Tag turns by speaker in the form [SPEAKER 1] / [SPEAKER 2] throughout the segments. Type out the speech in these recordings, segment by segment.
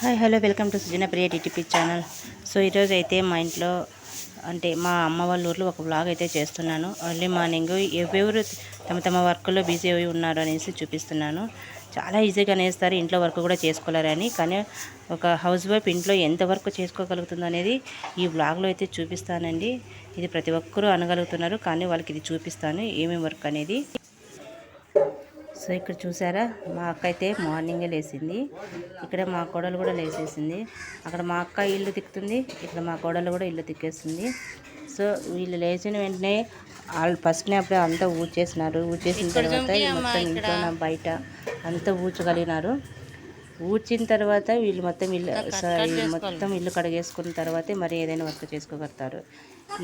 [SPEAKER 1] Hi hello welcome to Sujana Priya TTP channel. So ఈరోజు అయితే మా ఇంట్లో అంటే మా అమ్మ వాళ్ళ ఊర్లో ఒక వ్లాగ్ అయితే చేస్తున్నాను. ఎర్లీ మార్నింగ్ ఎవరెవరు తమ తమ వర్క్లో బిజీ అయి ఉన్నారు అనేసి చూపిస్తున్నాను. చాలా ఈజీగా అనేస్తారు ఇంట్లో వర్క్ కూడా చేసుకోలేరని. కానీ ఒక హౌస్ వైఫ్ ఇంట్లో ఎంత వర్క్ చేసుకోగలుగుతుందో అనేది ఈ వ్లాగ్లో అయితే చూపిస్తానండి. ఇది ప్రతి ఒక్కరూ అనగలుగుతున్నారు కానీ వాళ్ళకి ఇది చూపిస్తాను ఏమేమి వర్క్ అనేది. సో ఇక్కడ చూసారా మా అక్క అయితే మార్నింగే లేచింది ఇక్కడ మా కోడలు కూడా లేచేసింది అక్కడ మా అక్క ఇల్లు తిక్కుతుంది ఇక్కడ మా కోడలు కూడా ఇల్లు తిక్కేస్తుంది. సో వీళ్ళు లేచిన వెంటనే వాళ్ళు ఫస్ట్ అప్పుడే అంతా ఊడ్చేసినారు. ఊడ్చేసిన తర్వాత ఈ మొత్తం ఇంట్లో బయట అంతా ఊడ్చగలిగినారు. ఊడ్చిన తర్వాత వీళ్ళు మొత్తం ఇల్లు సారీ మొత్తం ఇల్లు కడిగేసుకున్న తర్వాతే మరి ఏదైనా వర్క్ చేసుకోగలుగుతారు.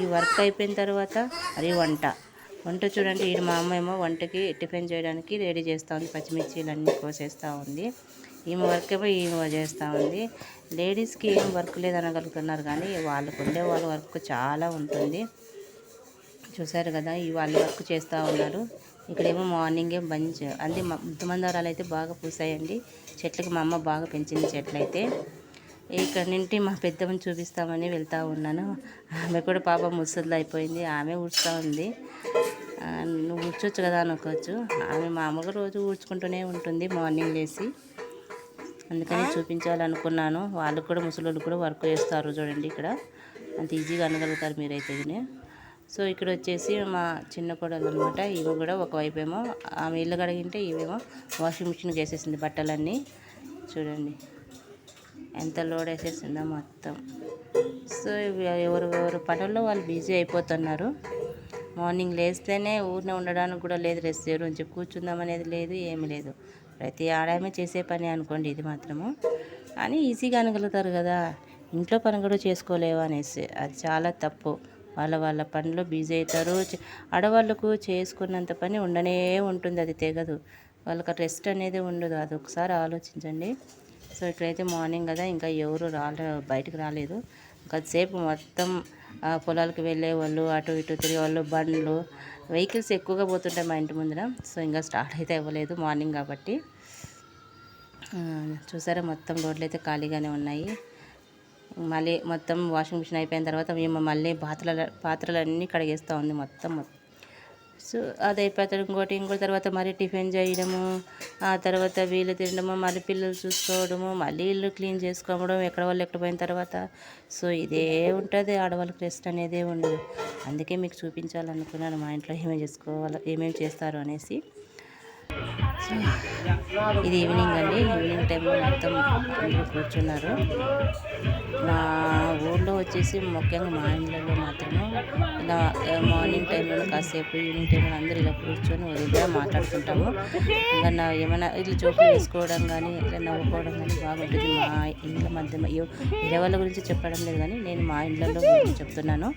[SPEAKER 1] ఈ వర్క్ అయిపోయిన తర్వాత అది వంట. వంట చూడండి ఈ మా అమ్మ ఏమో వంటకి టిఫిన్ చేయడానికి రెడీ చేస్తూ ఉంది పచ్చిమిర్చీలు అన్నీ కోసేస్తూ ఉంది. ఈమె వర్క్ ఏమో ఈమె చేస్తూ ఉంది. లేడీస్కి ఏం వర్క్ లేదనగలుగుతున్నారు కానీ వాళ్ళకు ఉండే వాళ్ళ వర్క్ చాలా ఉంటుంది. చూసారు కదా ఈ వాళ్ళు వర్క్ చేస్తూ ఉన్నారు. ఇక్కడేమో మార్నింగే బంచ్ అంటే ముద్దమందారాలు అయితే బాగా పూసాయండి. చెట్లకు మా అమ్మ బాగా పెంచింది చెట్లు అయితే ఇక్కడ నుండి మా పెద్దమ్మని చూపిస్తామని వెళ్తూ ఉన్నాను. ఆమె కూడా పాప ముసలిది అయిపోయింది ఆమె ఊడుస్తూ ఉంది. నువ్వు ఊడ్చొచ్చు కదా అనుకోవచ్చు ఆమె మామూలుగా రోజు ఊడ్చుకుంటూనే ఉంటుంది మార్నింగ్ లేచి అందుకని చూపించాలనుకున్నాను. వాళ్ళు కూడా ముసలి కూడా వర్క్ చేస్తారు చూడండి ఇక్కడ. అంత ఈజీగా అనగలుగుతారు మీరైతే సో ఇక్కడ వచ్చేసి మా చిన్న కోడలు అనమాట ఈమె కూడా ఒకవైపు ఏమో ఆమె ఇల్లు కడిగింటే ఈమెమో వాషింగ్ మిషన్కి వేసేసింది బట్టలన్నీ. చూడండి. ఎంత లోడ్ వేసేసిందో మొత్తం. సో ఎవరు ఎవరు పనుల్లో వాళ్ళు బిజీ అయిపోతున్నారు. మార్నింగ్ లేస్తేనే ఊరినే ఉండడానికి కూడా లేదు రెస్ట్ నుంచి కూర్చుందాం అనేది లేదు ఏమీ లేదు. ప్రతి ఆడామే చేసే పని అనుకోండి ఇది మాత్రము. అని ఈజీగా అనగలుగుతారు కదా ఇంట్లో పని కూడా చేసుకోలేవు అనేసి. అది చాలా తప్పు. వాళ్ళ వాళ్ళ పనిలో బిజీ అవుతారు. ఆడవాళ్ళకు చేసుకున్నంత పని ఉండనే ఉంటుంది అది తెగదు. వాళ్ళకి రెస్ట్ అనేది ఉండదు. అది ఒకసారి ఆలోచించండి. సో ఇక్కడైతే మార్నింగ్ కదా ఇంకా ఎవరు రాలే బయటకు రాలేదు. కొద్దిసేపు మొత్తం పొలాలకు వెళ్ళే వాళ్ళు అటు ఇటు తిరిగే వాళ్ళు బండ్లు వెహికల్స్ ఎక్కువగా పోతుంటాయి మా ఇంటి ముందర. సో ఇంకా స్టార్ట్ అయితే ఇవ్వలేదు మార్నింగ్ కాబట్టి. చూసారా మొత్తం రోడ్లు అయితే ఖాళీగానే ఉన్నాయి. మళ్ళీ మొత్తం వాషింగ్ మిషన్ అయిపోయిన తర్వాత మేము మళ్ళీ పాత్రల పాత్రలన్నీ కడిగేస్తూ ఉంది మొత్తం. సో అది అయిపోతాడు ఇంకోటి ఇంకో తర్వాత మళ్ళీ టిఫిన్ చేయడము ఆ తర్వాత వీళ్ళు తినడము మళ్ళీ పిల్లలు చూసుకోవడము మళ్ళీ ఇల్లు క్లీన్ చేసుకోవడం ఎక్కడ వాళ్ళు ఎక్కడ పోయిన తర్వాత. సో ఇదే ఉంటుంది ఆడవాళ్ళకి రెస్ట్ అనేదే ఉండదు. అందుకే మీకు చూపించాలనుకున్నాను మా ఇంట్లో ఏమేమి చేసుకోవాలి ఏమేమి చేస్తారు అనేసి. సో ఇది ఈవినింగ్ అండి. ఈవినింగ్ టైంలో మొత్తం అందరూ కూర్చున్నారు. మా ఊళ్ళో వచ్చేసి ముఖ్యంగా మా ఇంట్లో మాత్రము ఇలా మార్నింగ్ టైంలో కాసేపు ఈవినింగ్ టైంలో అందరూ ఇలా కూర్చొని వదిలిగా మాట్లాడుకుంటాము. ఇంకా ఏమైనా ఇట్లా జోకులు వేసుకోవడం కానీ ఇలా నవ్వుకోవడం కానీ బాగుంటుంది. మా ఇంట్లో మధ్య వేరే వాళ్ళ గురించి చెప్పడం లేదు కానీ నేను మా ఇంట్లో చెప్తున్నాను.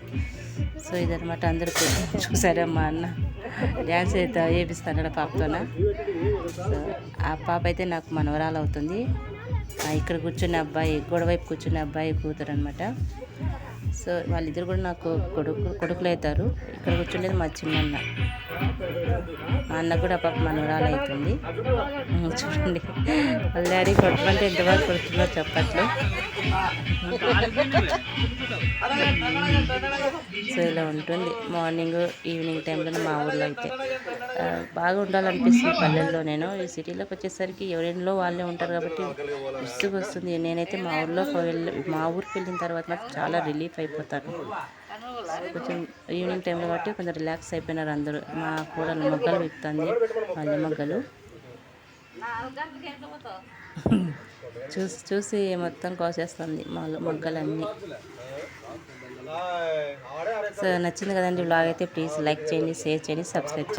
[SPEAKER 1] సో ఇదనమాట అందరూ చూసారా మా అన్న? డ్యాన్స్ అయితే వేపిస్తాడు పాపతోన. సో ఆ పాప అయితే నాకు మనవరాలు అవుతుంది. ఇక్కడ కూర్చున్న అబ్బాయి గొడవైపు కూర్చున్న అబ్బాయి కూతురు అనమాట సో వాళ్ళిద్దరు కూడా నాకు కొడుకు కొడుకులు అవుతారు ఇక్కడ కూర్చుండేది మా చిన్న మా అన్న కూడా పాప మనవరాలు అవుతుంది చూడండి. వాళ్ళ డాడీ కొట్టమంటే ఎంతవరకు కొడుతుందో చెప్పట్లు. సో ఇలా ఉంటుంది. మార్నింగ్ ఈవినింగ్ టైంలో మా ఊర్లో అయితే. బాగా ఉండాలనిపిస్తుంది పల్లెల్లో నేను. ఈ సిటీలోకి వచ్చేసరికి ఎవరిలో వాళ్ళే ఉంటారు కాబట్టి విసుగు వస్తుంది నేనైతే మా ఊర్లో వెళ్ళి మా ఊరికి వెళ్ళిన తర్వాత నాకు చాలా రిలీఫ్ అయిపోతారు. కొంచెం ఈవినింగ్ టైంలో బట్టి కొంచెం రిలాక్స్ అయిపోయినారు అందరూ. మా కూడా మొగ్గలు విప్పుతుంది వాళ్ళ మొగ్గలు. చూసి చూసి మొత్తం కోసేస్తుంది మొగ్గలన్నీ. సో నచ్చింది కదండి బ్లాగ్ అయితే ప్లీజ్ లైక్ చేయండి షేర్ చేయండి సబ్స్క్రైబ్ చేయండి.